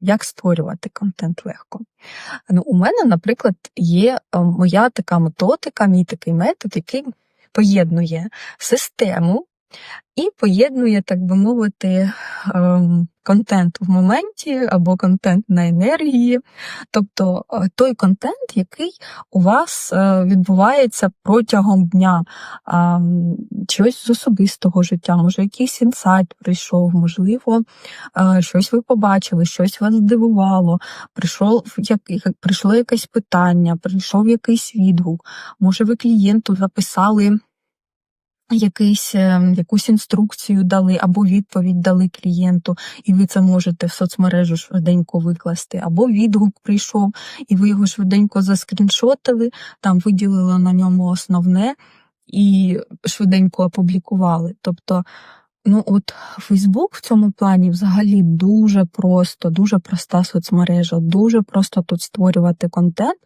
Як створювати контент легко? Ну, у мене, наприклад, є е, моя така методика, мій такий метод, який поєднує систему і поєднує, так би мовити, ем, контент в моменті або контент на енергії. Тобто е, той контент, який у вас е, відбувається протягом дня, щось з особистого життя, може, якийсь інсайт прийшов, можливо, е, щось ви побачили, щось вас здивувало, прийшов як- прийшло якесь питання, прийшов якийсь відгук, може, ви клієнту записали якийсь, е, якусь інструкцію дали або відповідь дали клієнту, і ви це можете в соцмережу швиденько викласти, або відгук прийшов, і ви його швиденько заскріншотили, там виділили на ньому основне і швиденько опублікували. Тобто, ну от Фейсбук в цьому плані взагалі дуже просто, дуже проста соцмережа, дуже просто тут створювати контент.